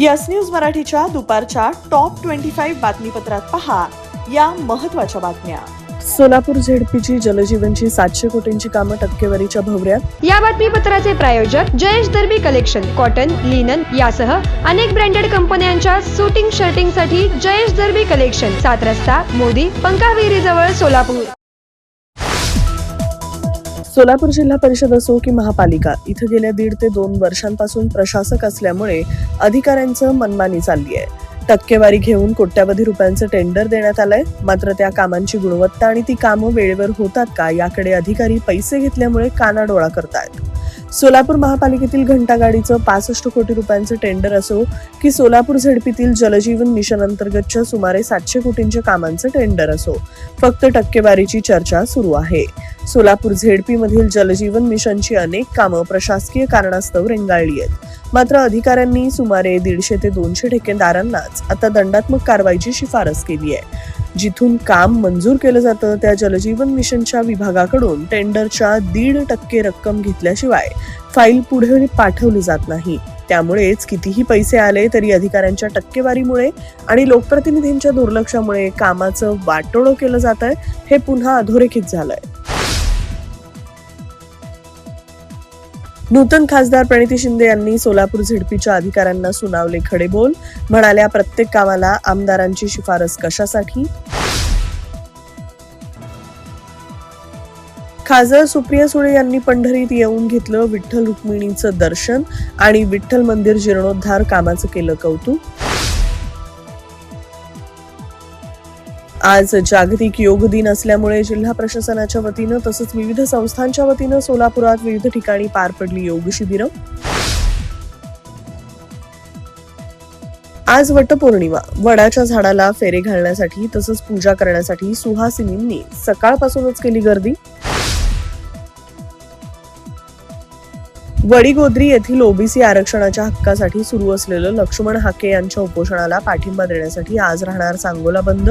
Yes news मराठीच्या दुपारच्या top twenty five बातमीपत्रात पहा या महत्त्वाच्या बातम्या. सोलापूर झेडपीची जलजीवनची सातशे कोटींची कामं टक्केवारीच्या भोवऱ्यात. या बातमीपत्राचे प्रायोजक Jayesh Darbi collection cotton linen यासह अनेक ब्रँडेड कंपन्यांच्या सुटिंग शर्टिंगसाठी जयेश दर्बी कलेक्शन सात रस्ता मोदी पंकाविहिरी जवळ सोलापूर. सोलापूर जिल्हा परिषद असो की महापालिका इथं गेल्या दीड ते दोन वर्षांपासून प्रशासक असल्यामुळे अधिकाऱ्यांचं मनमानी चालली आहे. टक्केवारी घेऊन कोट्यावधी रुपयांचं टेंडर देण्यात आलंय. मात्र त्या कामांची गुणवत्ता आणि ती कामं वेळेवर होतात का याकडे अधिकारी पैसे घेतल्यामुळे कानाडोळा करतायत. सोलापूर महापालिकेतील घंटागाडीचं पासष्ट कोटी रुपयांचं टेंडर असो की सोलापूर झेडपीतील जलजीवन मिशन अंतर्गतच्या सुमारे सातशे कोटींच्या कामांचं टेंडर असो फक्त टक्केवारीची चर्चा सुरू आहे. सोलापूर झेडपी मधील जलजीवन मिशनची अनेक कामं प्रशासकीय कारणास्तव रेंगाळली आहेत. मात्र अधिकाऱ्यांनी सुमारे दीडशे ते दोनशे ठेकेदारांनाच आता दंडात्मक कारवाईची शिफारस केली आहे. जिथून काम मंजूर केलं जातं त्या जलजीवन मिशनच्या विभागाकडून टेंडरच्या दीड टक्के रक्कम घेतल्याशिवाय फाईल पुढे पाठवली जात नाही. त्यामुळेच कितीही पैसे आले तरी अधिकाऱ्यांच्या टक्केवारीमुळे आणि लोकप्रतिनिधींच्या दुर्लक्षामुळे कामाचं वाटोळं केलं जात आहे हे पुन्हा अधोरेखित झालंय. नूतन खासदार प्रणिती शिंदे यांनी सोलापूर झिडपीच्या अधिकाऱ्यांना सुनावले खडे बोल म्हणाल्या प्रत्येक कामाला आमदारांची शिफारस कशासाठी? खासदार सुप्रिया सुळे यांनी पंढरीत येऊन घेतलं विठ्ठल रुक्मिणीचं दर्शन आणि विठ्ठल मंदिर जीर्णोद्धार कामाचं केलं कौतुक. आज जागतिक योग दिन असल्यामुळे जिल्हा प्रशासनाच्या वतीनं तसंच विविध संस्थांच्या वतीनं सोलापुरात विविध ठिकाणी पार पडली योग शिबिरं. आज वटपौर्णिमा. वडाच्या झाडाला फेरे घालण्यासाठी तसंच पूजा करण्यासाठी सुहासिनींनी सकाळपासूनच केली गर्दी. वडीगोद्री येथील ओबीसी आरक्षणाच्या हक्कासाठी सुरू असलेलं लक्ष्मण हाके यांच्या उपोषणाला पाठिंबा देण्यासाठी आज राहणार सांगोला बंद.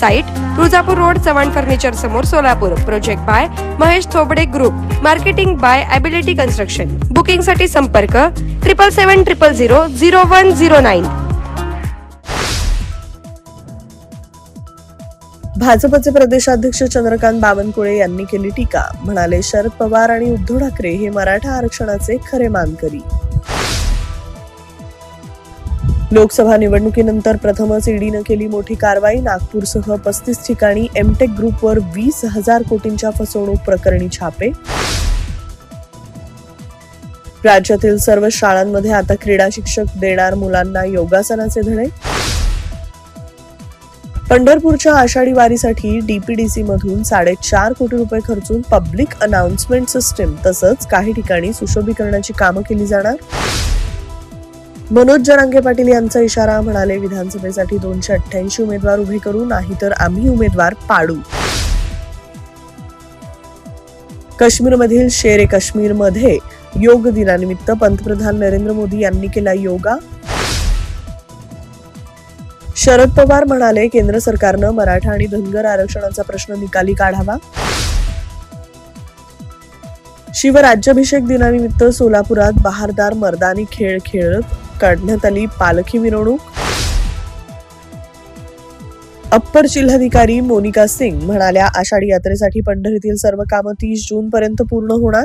Site Tuljapur road Chavan furniture समोर Solapur. Project by Mahesh Thobde group marketing by ability construction बुकिंगसाठी संपर्क triple seven triple zero zero one zero nine भाजपचे प्रदेशाध्यक्ष चंद्रकांत बावनकुळे यांनी केली टीका. म्हणाले शरद पवार आणि उद्धव ठाकरे हे मराठा आरक्षणाचे खरे मानकरी. लोकसभा निवडणुकीनंतर प्रथमच ईडीनं केली मोठी कारवाई. नागपूरसह पस्तीस ठिकाणी एमटेक ग्रुपवर वीस हजार कोटींच्या फसवणूक प्रकरणी छापे. राज्यातील सर्व शाळांमध्ये आता क्रीडा शिक्षक देणार मुलांना योगासनाचे धडे. पंढरपूरच्या आषाढी वारीसाठी डीपीडीसी मधून साडेचार कोटी रुपये खर्चून पब्लिक अनाउन्समेंट सिस्टीम तसंच काही ठिकाणी सुशोभीकरणाची कामं केली जाणार. मनोज जरांगे पाटील यांचा इशारा म्हणाले विधानसभेसाठी दोनशे अठ्ठ्याऐंशी उमेदवार उभे करू नाहीतर आम्ही उमेदवार पाडू. काश्मीरमधील शेर ए काश्मीरमध्ये योग दिनानिमित्त पंतप्रधान नरेंद्र मोदी यांनी केला योगा. शरद पवार म्हणाले केंद्र सरकारनं मराठा आणि धनगर आरक्षणाचा प्रश्न निकाली काढावा. शिवराज्याभिषेक दिनानिमित्त सोलापुरात बहारदार मर्दानी खेळ खेळत काढण्यात आली पालखी मिरवणूक. अप्पर जिल्हाधिकारी मोनिका सिंग म्हणाल्या आषाढी यात्रेसाठी पंढरीतील सर्व कामं तीस जून पर्यंत पूर्ण होणार.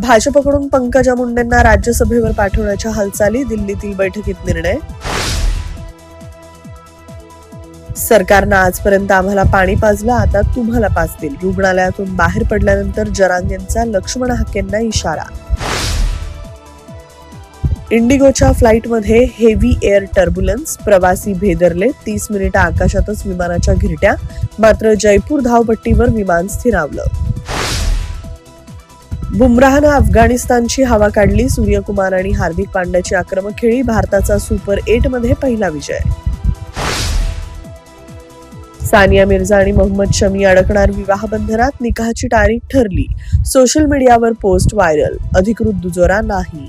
भाजपकडून पंकजा मुंडेंना राज्यसभेवर पाठवण्याच्या हालचाली दिल्लीतील बैठकीत निर्णय. सरकारनं आजपर्यंत आम्हाला पाणी पाजलं आता तुम्हाला पाजतील. रुग्णालयातून बाहेर पडल्यानंतर जरांगेंचा लक्ष्मण हाकेंना इशारा. इंडिगोच्या फ्लाईटमध्ये हेवी एअर टर्बुलन्स प्रवासी भेदरले तीस मिनिटं आकाशातच विमानाच्या घिरट्या मात्र जयपूर धावपट्टीवर विमान स्थिरावलं. बुमराहनं अफगाणिस्तानची हवा काढली. सूर्यकुमार आणि हार्दिक पांड्याची आक्रमक खेळी भारताचा सुपर एटमध्ये पहिला विजय. सानिया मिर्झा आणि मोहम्मद शमी अडकणार विवाह बंधनात निकाहाची तारीख ठरली. सोशल मीडियावर पोस्ट व्हायरल. अधिकृत दुजोरा नाही.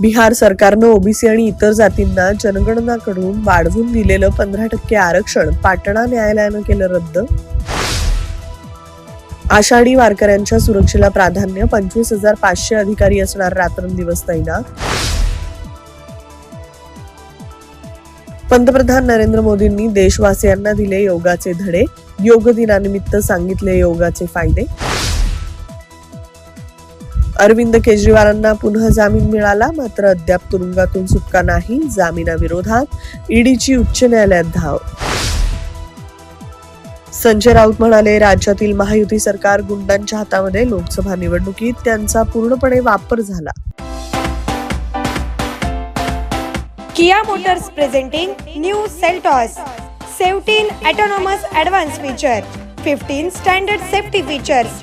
बिहार सरकारनं ओबीसी आणि इतर जातींना जनगणनाकडून वाढवून दिलेलं पंधरा टक्के आरक्षण पाटणा न्यायालयानं केलं रद्द? आषाढी वारकऱ्यांच्या सुरक्षेला प्राधान्य पंचवीस हजार पाचशे अधिकारी असणार रात्रंदिवस तैनात? पंतप्रधान नरेंद्र मोदींनी देशवासियांना दिले योगाचे धडे योग दिनानिमित्त सांगितले योगाचे फायदे? अरविंद केजरीवालांना पुन्हा जामीन मिळाला मात्र अद्याप तुरुंगातून सुटका नाही जामिनाविरोधात ईडीची उच्च न्यायालयात धाव. संजय राऊत म्हणाले राज्यातील महायुती सरकार गुंडांच्या हातामध्ये लोकसभा निवडणुकीत त्यांचा पूर्णपणे वापर झाला. Kia Motors presenting new Seltos seventeen autonomous advance feature fifteen standard safety features